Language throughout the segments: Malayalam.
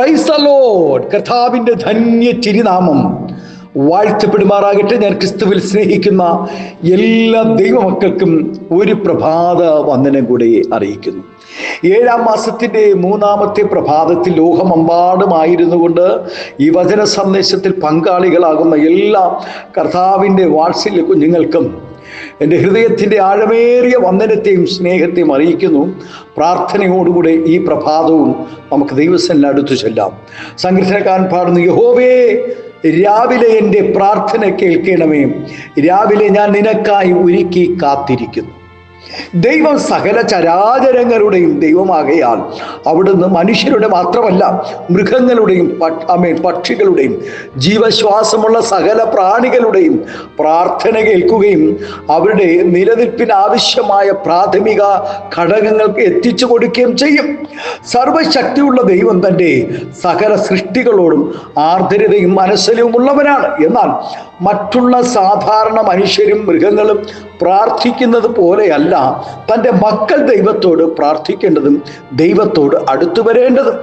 പ്രൈസ് ലോഡ് കർത്താവിന്റെ ധന്യ ചിരിനാമം വാഴ്ത്തപ്പെടുമാറാകട്ടെ. ഞാൻ ക്രിസ്തുവിൽ സ്നേഹിക്കുന്ന എല്ലാ ദൈവമക്കൾക്കും ഒരു പ്രഭാത വന്ദനം കൂടെ അറിയിക്കുന്നു. ഏഴാം മാസത്തിന്റെ മൂന്നാമത്തെ പ്രഭാതത്തിൽ ലോകമെമ്പാടുമായിരുന്നു കൊണ്ട് ഈ വചന സന്ദേശത്തിൽ പങ്കാളികളാകുന്ന എല്ലാ കർത്താവിന്റെ വാത്സല്യ കുഞ്ഞുങ്ങൾക്കും എന്റെ ഹൃദയത്തിന്റെ ആഴമേറിയ വന്ദനത്തെയും സ്നേഹത്തെയും അറിയിക്കുന്നു. പ്രാർത്ഥനയോടുകൂടെ ഈ പ്രഭാതവും നമുക്ക് ദൈവസനിൽ അടുത്തു ചെല്ലാം. സങ്കീർത്തനക്കാരൻ പാടുന്നു യഹോവേ രാവിലെ എന്റെ പ്രാർത്ഥന കേൾക്കണമേ. രാവിലെ ഞാൻ നിനക്കായി ഒരുക്കി കാത്തിരിക്കുന്നു. ദൈവം സകല ചരാചരങ്ങളുടെയും ദൈവമാകയാൽ അവിടുന്ന് മനുഷ്യരുടെ മാത്രമല്ല മൃഗങ്ങളുടെയും അമേ പക്ഷികളുടെയും ജീവശ്വാസമുള്ള സകല പ്രാണികളുടെയും പ്രാർത്ഥന കേൾക്കുകയും അവരുടെ നിലനിൽപ്പിന് ആവശ്യമായ പ്രാഥമിക ഘടകങ്ങൾക്ക് എത്തിച്ചു കൊടുക്കുകയും ചെയ്യും. സർവശക്തിയുള്ള ദൈവം തന്റെ സകല സൃഷ്ടികളോടും ആർദ്രതയും മനസ്സലവും ഉള്ളവനാണ്. എന്നാൽ മറ്റുള്ള സാധാരണ മനുഷ്യരും മൃഗങ്ങളും പ്രാർത്ഥിക്കുന്നത് പോലെയല്ല. തന്റെ മക്കൾ ദൈവത്തോട് പ്രാർത്ഥിക്കേണ്ടതും ദൈവത്തോട് അടുത്തു വരേണ്ടതും.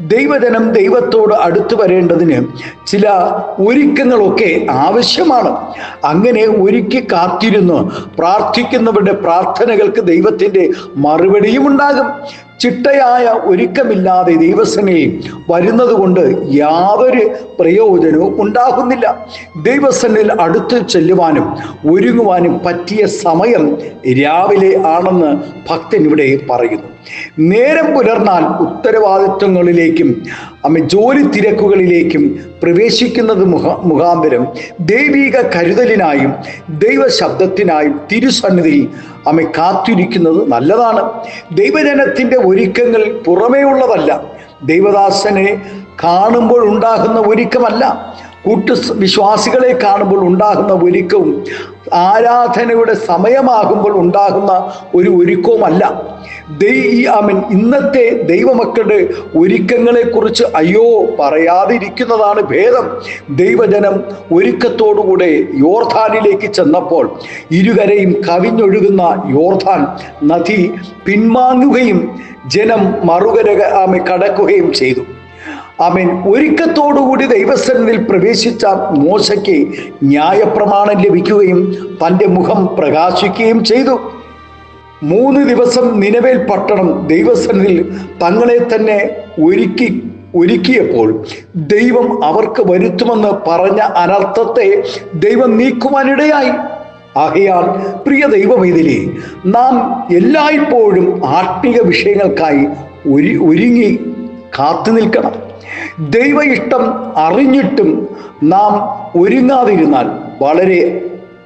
ദൈവജനം ദൈവത്തോട് അടുത്തു വരേണ്ടതിന് ചില ഒരുക്കങ്ങളൊക്കെ ആവശ്യമാണ്. അങ്ങനെ ഒരുക്കി കാത്തിരുന്ന് പ്രാർത്ഥിക്കുന്നവരുടെ പ്രാർത്ഥനകൾക്ക് ദൈവത്തിന്റെ മറുപടിയും ഉണ്ടാകും. ചിട്ടയായ ഒരുക്കമില്ലാതെ ദൈവസനയിൽ വരുന്നത് കൊണ്ട് യാതൊരു പ്രയോജനവും ഉണ്ടാകുന്നില്ല. ദൈവസനിൽ അടുത്ത് ചെല്ലുവാനും ഒരുങ്ങുവാനും പറ്റിയ സമയം രാവിലെ ആണെന്ന് ഭക്തൻ ഇവിടെ പറയുന്നു. നേരം പുലർന്നാൽ ഉത്തരവാദിത്വങ്ങളിലേക്കും അമ്മ ജോലി തിരക്കുകളിലേക്കും പ്രവേശിക്കുന്നത് മുഖ മുഖാന്തരം ദൈവിക കരുതലിനായും ദൈവശബ്ദത്തിനായും തിരുസന്നിധിയിൽ അമ്മ കാത്തിരിക്കുന്നത് നല്ലതാണ്. ദൈവജനത്തിന്റെ ഒരുക്കങ്ങൾ പുറമേ ഉള്ളതല്ല ദൈവദാസനെ കാണുമ്പോൾ ഉണ്ടാകുന്ന ഒരുക്കമല്ല. കൂട്ടു വിശ്വാസികളെ കാണുമ്പോൾ ഉണ്ടാകുന്ന ഒരുക്കവും ആരാധനയുടെ സമയമാകുമ്പോൾ ഉണ്ടാകുന്ന ഒരു ഒരുക്കവുമല്ല. ദൈ ആമൻ. ഇന്നത്തെ ദൈവമക്കളുടെ ഒരുക്കങ്ങളെ കുറിച്ച് അയ്യോ പറയാതിരിക്കുന്നതാണ് ഭേദം. ദൈവജനം ഒരുക്കത്തോടുകൂടെ യോർധാനിലേക്ക് ചെന്നപ്പോൾ ഇരുകരയും കവിഞ്ഞൊഴുകുന്ന യോർധാൻ നദി പിൻവാങ്ങുകയും ജനം മറുകര ആമ കടക്കുകയും ചെയ്തു. അവൻ ഒരുക്കത്തോടുകൂടി ദൈവസന്നിധിയിൽ പ്രവേശിച്ച മോശയ്ക്ക് ന്യായപ്രമാണം ലഭിക്കുകയും തന്റെ മുഖം പ്രകാശിക്കുകയും ചെയ്തു. മൂന്ന് ദിവസം നിലവേൽ പട്ടണം ദൈവസന്നിധിയിൽ തങ്ങളെ തന്നെ ഒരുക്കി ഒരുക്കിയപ്പോൾ ദൈവം അവർക്ക് വരുത്തുമെന്ന് പറഞ്ഞ അനർത്ഥത്തെ ദൈവം നീക്കുവാനിടയായി ആകയാൽ പ്രിയ ദൈവമേതിലെ നാം എല്ലായ്പ്പോഴും ആത്മീക വിഷയങ്ങൾക്കായി ഒരു ഒരുങ്ങി കാത്തു നിൽക്കണം. ദൈവ ഇഷ്ടം അറിഞ്ഞിട്ടും നാം ഒരുങ്ങാതിരുന്നാൽ വളരെ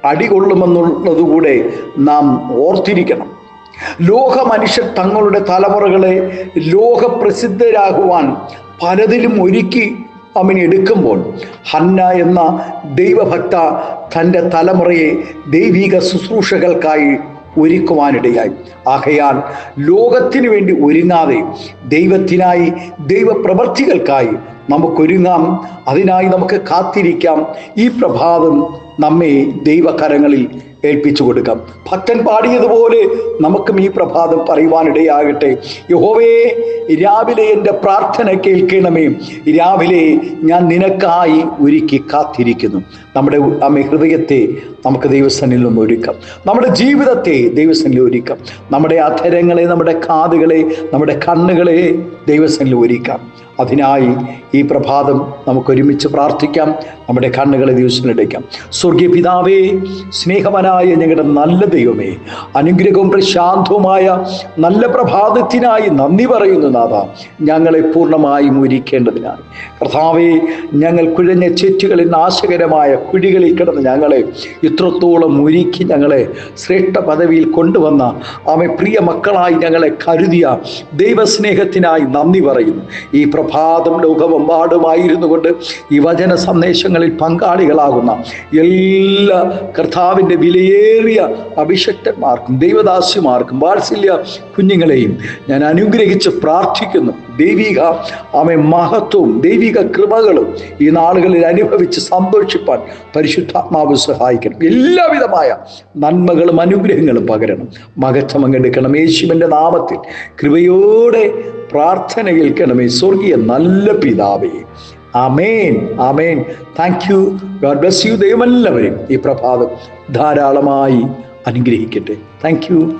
അടികൊള്ളുമെന്നുള്ളതുകൂടെ നാം ഓർത്തിരിക്കണം. ലോക മനുഷ്യർ തങ്ങളുടെ തലമുറകളെ ലോകപ്രസിദ്ധരാകുവാൻ പലതിലും ഒരുക്കി അവൻ എടുക്കുമ്പോൾ ഹന്ന എന്ന ദൈവഭക്ത തന്റെ തലമുറയെ ദൈവിക ശുശ്രൂഷകൾക്കായി ഒരുക്കുവാനിടയായി. ആകയാൽ ലോകത്തിന് വേണ്ടി ഒരുങ്ങാതെ ദൈവത്തിനായി ദൈവപ്രവർത്തികൾക്കായി നമുക്കൊരുങ്ങാം. അതിനായി നമുക്ക് കാത്തിരിക്കാം. ഈ പ്രഭാതം നമ്മെ ദൈവകരങ്ങളിൽ ഏൽപ്പിച്ചു കൊടുക്കാം. ഭക്തൻ പാടിയതുപോലെ നമുക്കും ഈ പ്രഭാതം പറയുവാനിടയാകട്ടെ. യഹോവേ രാവിലെ എന്റെ പ്രാർത്ഥന കേൾക്കണമേ. രാവിലെ ഞാൻ നിനക്കായി ഒരുക്കി കാത്തിരിക്കുന്നു. നമ്മുടെ അമ്മ ഹൃദയത്തെ നമുക്ക് ദൈവസനിൽ നിന്ന് ഒരുക്കാം. നമ്മുടെ ജീവിതത്തെ ദൈവസനിൽ ഒരുക്കാം. നമ്മുടെ അധരങ്ങളെ നമ്മുടെ കാതുകളെ നമ്മുടെ കണ്ണുകളെ ദൈവസനിൽ ഒരുക്കാം. അതിനായി ഈ പ്രഭാതം നമുക്കൊരുമിച്ച് പ്രാർത്ഥിക്കാം. നമ്മുടെ കണ്ണുകളെ ദിവസത്തിലടയ്ക്കാം സ്വർഗീയ പിതാവേ സ്നേഹവനായ ഞങ്ങളുടെ നല്ല ദൈവമേ അനുഗ്രഹവും പ്രശാന്തവുമായ നല്ല പ്രഭാതത്തിനായി നന്ദി പറയുന്നു നാഥ. ഞങ്ങളെ പൂർണമായും ഒരുക്കേണ്ടതിനായി കർത്താവേ ഞങ്ങൾ കുഴഞ്ഞ ചെറ്റുകളിൽ നാശകരമായ കുഴികളിൽ കിടന്ന് ഞങ്ങളെ ഇത്രത്തോളം ഒരുക്കി ഞങ്ങളെ ശ്രേഷ്ഠ പദവിയിൽ കൊണ്ടുവന്ന അവ പ്രിയ മക്കളായി ഞങ്ങളെ കരുതിയ ദൈവസ്നേഹത്തിനായി നന്ദി പറയുന്നു. ഈ പ്രഭാതം ലോകമെമ്പാടുമായിരുന്നു കൊണ്ട് ഈ വചന സന്ദേശങ്ങളിൽ പങ്കാളികളാകുന്ന എല്ലാ കർത്താവിന്റെ വിലയേറിയ അഭിഷക്തന്മാർക്കും ദൈവദാസ്യമാർക്കും വാത്സല്യ കുഞ്ഞുങ്ങളെയും ഞാൻ അനുഗ്രഹിച്ച് പ്രാർത്ഥിക്കുന്നു. ദൈവിക ആമെ മഹത്വവും ദൈവിക കൃപകളും ഈ നാളുകളിൽ അനുഭവിച്ച് സന്തോഷിപ്പാൻ പരിശുദ്ധാത്മാവ് സഹായിക്കണം. എല്ലാവിധമായ നന്മകളും അനുഗ്രഹങ്ങളും പകരണം. മകത്വം എടുക്കണം യേശുവിന്റെ നാമത്തിൽ കൃപയോടെ പ്രാർത്ഥന കേൾക്കണമേ. സ്വർഗീയ നല്ല പിതാവേ. Amen amen thank you God bless you ദൈവമെല്ലാവരും ഈ പ്രഭാതം ധാരാളമായി അനുഗ്രഹിക്കട്ടെ. Thank you